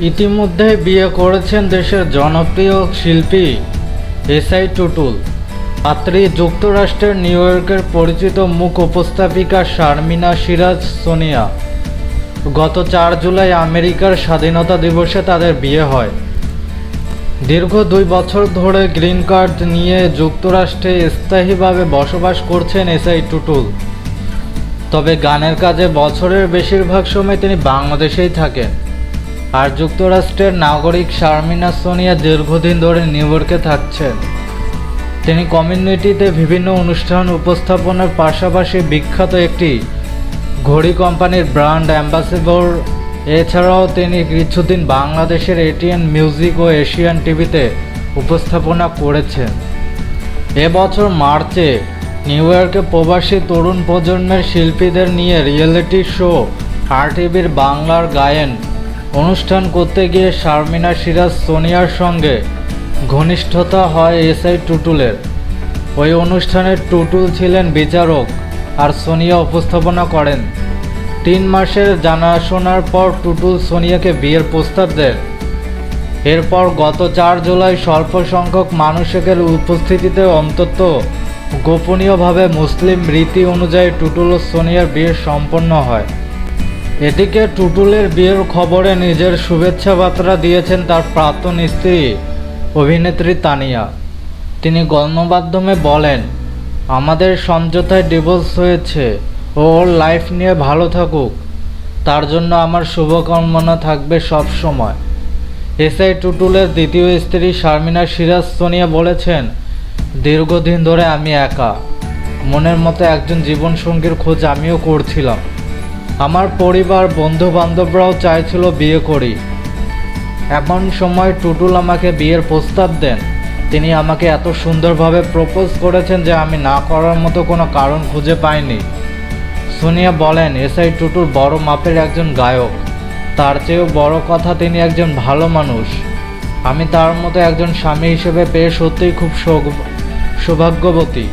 ইতিমধ্যে বিয়ে করেছেন দেশের জনপ্রিয় শিল্পী এসআই টুটুল। পাত্রী যুক্তরাষ্ট্রের নিউ ইয়র্কের পরিচিত মুখ উপস্থাপিকা শারমিনা সিরাজ সোনিয়া। গত চার জুলাই আমেরিকার স্বাধীনতা দিবসে তাদের বিয়ে হয়। দীর্ঘ দুই বছর ধরে গ্রিন কার্ড নিয়ে যুক্তরাষ্ট্রে স্থায়ীভাবে বসবাস করছেন এসআই টুটুল। তবে গানের কাজে বছরের বেশিরভাগ সময় তিনি বাংলাদেশেই থাকেন। আর যুক্তরাষ্ট্রের নাগরিক শারমিনা সোনিয়া দীর্ঘদিন ধরে নিউ ইয়র্কে থাকছেন। তিনি কমিউনিটিতে বিভিন্ন অনুষ্ঠান উপস্থাপনার পাশাপাশি বিখ্যাত একটি ঘড়ি কোম্পানির ব্র্যান্ড অ্যাম্বাসেডর। এছাড়াও তিনি কিছুদিন বাংলাদেশের এটিএন মিউজিক ও এশিয়ান টিভিতে উপস্থাপনা করেছেন। এবছর মার্চে নিউ ইয়র্কে প্রবাসী তরুণ প্রজন্মের শিল্পীদের নিয়ে রিয়েলিটি শো, আর টিভির বাংলার গায়েন অনুষ্ঠান করতে গিয়ে শারমিনা, সিরাজ, সোনিয়ার সঙ্গে ঘনিষ্ঠতা হয় এসআই টুটুলের। ওই অনুষ্ঠানে টুটুল ছিলেন বিচারক আর সোনিয়া উপস্থাপনা করেন। তিন মাসের জানাশোনার পর টুটুল সোনিয়াকে বিয়ের প্রস্তাব দেন। এরপর গত চার জুলাই স্বল্প সংখ্যক মানুষের উপস্থিতিতে অন্তত গোপনীয়ভাবে মুসলিম রীতি অনুযায়ী টুটুল ও সোনিয়ার বিয়ে সম্পন্ন হয়। এদিকে টুটুলের বিয়ের খবরে নিজের শুভেচ্ছা বার্তা দিয়েছেন তার প্রাক্তন স্ত্রী, অভিনেত্রী তানিয়া। তিনি গণমাধ্যমে বলেন, আমাদের সমঝোতায় ডিভোর্স হয়েছে ও ওর লাইফ নিয়ে ভালো থাকুক। তার জন্য আমার শুভকামনা থাকবে সব সময়। এসআই টুটুলের দ্বিতীয় স্ত্রী শারমিনা সিরাজ সোনিয়া বলেছেন, দীর্ঘদিন ধরে আমি একা। মনের মতো একজন জীবনসঙ্গীর খোঁজ আমিও করছিলাম। আমার পরিবার বন্ধু বান্ধবরাও চাইছিল বিয়ে করি। এমন সময় টুটুল আমাকে বিয়ের প্রস্তাব দেন। তিনি আমাকে এত সুন্দরভাবে প্রপোজ করেছেন যে আমি না করার মতো কোনো কারণ খুঁজে পাইনি। সোনিয়া বলেন এসআই টুটুল বড় মাপের একজন গায়ক। তার চেয়েও বড় কথা তিনি একজন ভালো মানুষ। আমি তার মতো একজন স্বামী হিসেবে পেয়ে সত্যিই খুব সৌভাগ্যবতী।